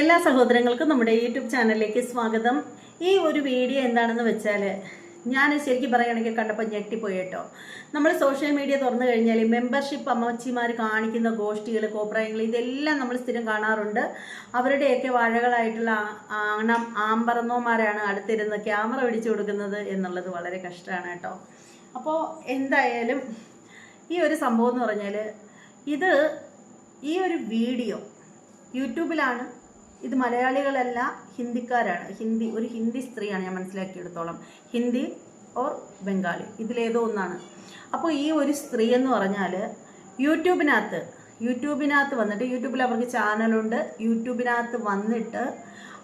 എല്ലാ സഹോദരങ്ങൾക്കും നമ്മുടെ യൂട്യൂബ് ചാനലിലേക്ക് സ്വാഗതം. ഈ ഒരു വീഡിയോ എന്താണെന്ന് വെച്ചാൽ ഞാൻ ശരിക്കും പറയുകയാണെങ്കിൽ കണ്ടപ്പോൾ ഞെട്ടിപ്പോയി കേട്ടോ. നമ്മൾ സോഷ്യൽ മീഡിയ തുറന്നു കഴിഞ്ഞാൽ മെമ്പർഷിപ്പ് അമ്മച്ചിമാർ കാണിക്കുന്ന ഗോഷ്ഠികൾ കോപ്രായങ്ങൾ ഇതെല്ലാം നമ്മൾ സ്ഥിരം കാണാറുണ്ട്. അവരുടെയൊക്കെ വാഴകളായിട്ടുള്ള ആണം ആമ്പറന്നോമാരാണ് അടുത്തിരുന്ന് ക്യാമറ പിടിച്ചു കൊടുക്കുന്നത് എന്നുള്ളത് വളരെ കഷ്ടമാണ് കേട്ടോ. അപ്പോൾ എന്തായാലും ഈ ഒരു സംഭവം എന്ന് പറഞ്ഞാൽ ഇത് ഈ ഒരു വീഡിയോ യൂട്യൂബിലാണ് ഇത് മലയാളികളല്ല ഹിന്ദിക്കാരാണ്. ഹിന്ദി ഒരു ഹിന്ദി സ്ത്രീയാണ് ഞാൻ മനസ്സിലാക്കിയെടുത്തോളം. ഹിന്ദി ഓർ ബംഗാളി ഇതിലേതോ ഒന്നാണ്. അപ്പോൾ ഈ ഒരു സ്ത്രീ എന്ന് പറഞ്ഞാൽ യൂട്യൂബിനകത്ത് യൂട്യൂബിനകത്ത് വന്നിട്ട് യൂട്യൂബിൽ അവർക്ക് ചാനലുണ്ട്. യൂട്യൂബിനകത്ത് വന്നിട്ട്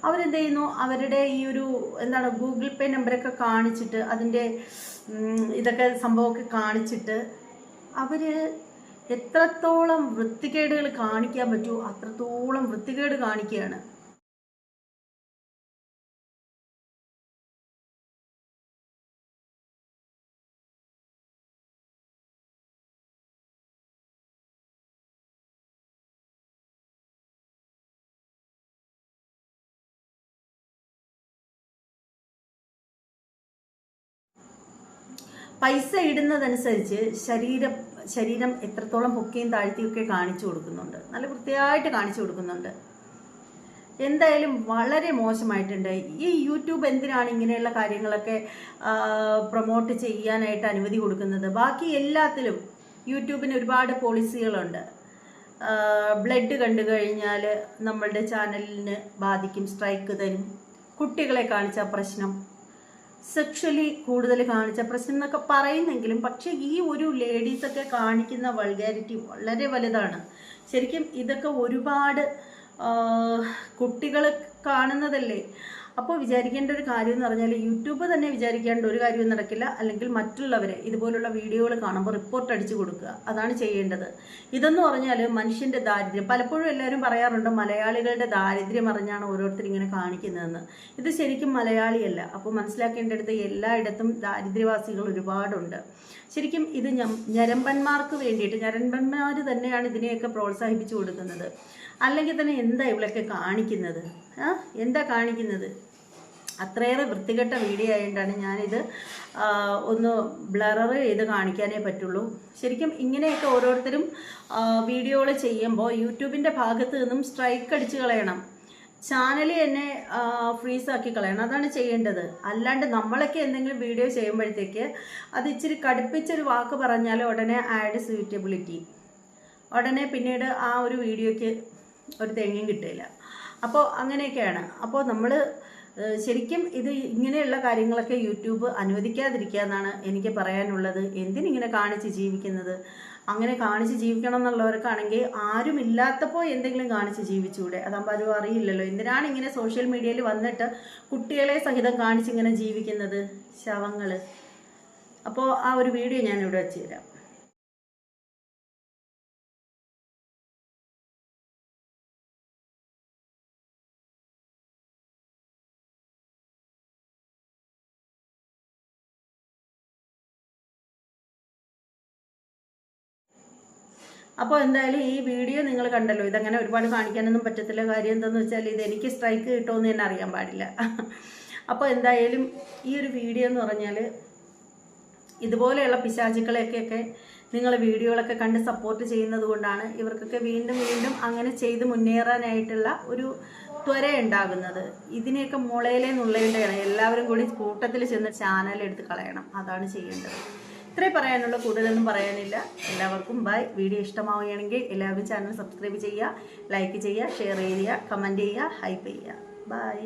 അവരെന്ത് ചെയ്യുന്നു അവരുടെ ഈ ഒരു എന്താണ് ഗൂഗിൾ പേ നമ്പറൊക്കെ കാണിച്ചിട്ട് അതിന്റെ ഇതൊക്കെ സംഭവമൊക്കെ കാണിച്ചിട്ട് അവർ എത്രത്തോളം വൃത്തികേടുകൾ കാണിക്കാൻ പറ്റുമോ അത്രത്തോളം വൃത്തികേട് കാണിക്കുകയാണ്. പൈസ ഇടുന്നതനുസരിച്ച് ശരീരം ശരീരം എത്രത്തോളം പൊക്കിയും താഴ്ത്തിയൊക്കെ കാണിച്ചു കൊടുക്കുന്നുണ്ട്. നല്ല വൃത്തിയായിട്ട് കാണിച്ചു കൊടുക്കുന്നുണ്ട്. എന്തായാലും വളരെ മോശമായിട്ടുണ്ട്. ഈ യൂട്യൂബ് എന്തിനാണ് ഇങ്ങനെയുള്ള കാര്യങ്ങളൊക്കെ പ്രൊമോട്ട് ചെയ്യാനായിട്ട് അനുമതി കൊടുക്കുന്നത്? ബാക്കി എല്ലാത്തിലും യൂട്യൂബിന് ഒരുപാട് പോളിസികളുണ്ട് ബ്ലഡ് കണ്ടു കഴിഞ്ഞാൽ നമ്മളുടെ ചാനലിന് ബാധിക്കും സ്ട്രൈക്ക് തരും. കുട്ടികളെ കാണിച്ച പ്രശ്നം. സെക്ഷലി കൂടുതൽ കാണിച്ച പ്രശ്നം എന്നൊക്കെ പറയുന്നെങ്കിലും പക്ഷേ ഈ ഒരു ലേഡീസൊക്കെ കാണിക്കുന്ന വൾഗാരിറ്റി വളരെ വലുതാണ്. ശരിക്കും ഇതൊക്കെ ഒരുപാട് കുട്ടികൾ കാണുന്നതല്ലേ? അപ്പോൾ വിചാരിക്കേണ്ട ഒരു കാര്യം എന്ന് പറഞ്ഞാൽ യൂട്യൂബ് തന്നെ വിചാരിക്കേണ്ട ഒരു കാര്യവും നടക്കില്ല. അല്ലെങ്കിൽ മറ്റുള്ളവരെ ഇതുപോലുള്ള വീഡിയോകൾ കാണുമ്പോൾ റിപ്പോർട്ട് അടിച്ചു കൊടുക്കുക. അതാണ് ചെയ്യേണ്ടത്. ഇതെന്ന് പറഞ്ഞാൽ മനുഷ്യന്റെ ദാരിദ്ര്യം. പലപ്പോഴും എല്ലാവരും പറയാറുണ്ട് മലയാളികളുടെ ദാരിദ്ര്യം അറിഞ്ഞാണ് ഓരോരുത്തർ ഇങ്ങനെ കാണിക്കുന്നതെന്ന്. ഇത് ശരിക്കും മലയാളിയല്ല. അപ്പോൾ മനസ്സിലാക്കേണ്ടടുത്ത് എല്ലായിടത്തും ദാരിദ്ര്യവാസികൾ ഒരുപാടുണ്ട്. ശരിക്കും ഇത് ഞരമ്പന്മാർക്ക് വേണ്ടിയിട്ട് ഞരമ്പന്മാർ തന്നെയാണ് ഇതിനെയൊക്കെ പ്രോത്സാഹിപ്പിച്ചു കൊടുക്കുന്നത്. അല്ലെങ്കിൽ തന്നെ എന്താ ഇവളൊക്കെ കാണിക്കുന്നത്? എന്താ കാണിക്കുന്നത്? അത്രയേറെ വൃത്തികെട്ട വീഡിയോ ആയതുകൊണ്ടാണ് ഞാനിത് ഒന്ന് ബ്ലറർ ചെയ്ത് കാണിക്കാനേ പറ്റുള്ളൂ. ശരിക്കും ഇങ്ങനെയൊക്കെ ഓരോരുത്തരും വീഡിയോകൾ ചെയ്യുമ്പോൾ യൂട്യൂബിന്റെ ഭാഗത്ത് നിന്നും സ്ട്രൈക്ക് അടിച്ച് കളയണം. ചാനൽ തന്നെ ഫ്രീസ് ആക്കി കളയണം. അതാണ് ചെയ്യേണ്ടത്. അല്ലാണ്ട് നമ്മളൊക്കെ എന്തെങ്കിലും വീഡിയോ ചെയ്യുമ്പോഴത്തേക്ക് അത് ഇച്ചിരി കടുപ്പിച്ചൊരു വാക്ക് പറഞ്ഞാൽ ഉടനെ ആഡ് സ്യൂറ്റബിലിറ്റി ഉടനെ പിന്നീട് ആ ഒരു വീഡിയോയ്ക്ക് ഒരു തേങ്ങയും കിട്ടില്ല. അപ്പോൾ അങ്ങനെയൊക്കെയാണ്. അപ്പോൾ നമ്മൾ ശരിക്കും ഇത് ഇങ്ങനെയുള്ള കാര്യങ്ങളൊക്കെ യൂട്യൂബ് അനുവദിക്കാതിരിക്കുക എന്നാണ് എനിക്ക് പറയാനുള്ളത്. എന്തിനിങ്ങനെ കാണിച്ച് ജീവിക്കുന്നത്? അങ്ങനെ കാണിച്ച് ജീവിക്കണം എന്നുള്ളവർക്കാണെങ്കിൽ ആരുമില്ലാത്തപ്പോൾ എന്തെങ്കിലും കാണിച്ച് ജീവിച്ചൂടെ? അതാകുമ്പോൾ ആരും അറിയില്ലല്ലോ. എന്തിനാണ് ഇങ്ങനെ സോഷ്യൽ മീഡിയയിൽ വന്നിട്ട് കുട്ടികളെ സഹിതം കാണിച്ചിങ്ങനെ ജീവിക്കുന്നത്? ശവങ്ങൾ അപ്പോൾ ആ ഒരു വീഡിയോ ഞാൻ വെച്ച് തരാം. അപ്പോൾ എന്തായാലും ഈ വീഡിയോ നിങ്ങൾ കണ്ടല്ലോ. ഇതങ്ങനെ ഒരുപാട് കാണിക്കാനൊന്നും പറ്റത്തില്ല. കാര്യം എന്താണെന്ന് വെച്ചാൽ ഇത് എനിക്ക് സ്ട്രൈക്ക് കിട്ടുമെന്ന് തന്നെ അറിയാൻ പാടില്ല. അപ്പോൾ എന്തായാലും ഈ ഒരു വീഡിയോ എന്ന് പറഞ്ഞാൽ ഇതുപോലെയുള്ള പിശാചുക്കളെയൊക്കെയൊക്കെ നിങ്ങൾ വീഡിയോകളൊക്കെ കണ്ട് സപ്പോർട്ട് ചെയ്യുന്നത് കൊണ്ടാണ് ഇവർക്കൊക്കെ വീണ്ടും വീണ്ടും അങ്ങനെ ചെയ്ത് മുന്നേറാനായിട്ടുള്ള ഒരു ത്വര ഉണ്ടാകുന്നത്. ഇതിനെയൊക്കെ മുളയിലേ എല്ലാവരും കൂടി കൂട്ടത്തിൽ ചെന്ന് ചാനൽ എടുത്ത് കളയണം. അതാണ് ചെയ്യേണ്ടത്. ഇത്രേ പറയാനുള്ള. കൂടുതലൊന്നും പറയാനില്ല. എല്ലാവർക്കും ബൈ വീഡിയോ ഇഷ്ടമാവുകയാണെങ്കിൽ എല്ലാവരും ചാനൽ സബ്സ്ക്രൈബ് ചെയ്യുക ലൈക്ക് ചെയ്യുക ഷെയർ ചെയ്യുക കമന്റ് ചെയ്യുക ഹൈപ്പ് ചെയ്യുക. ബൈ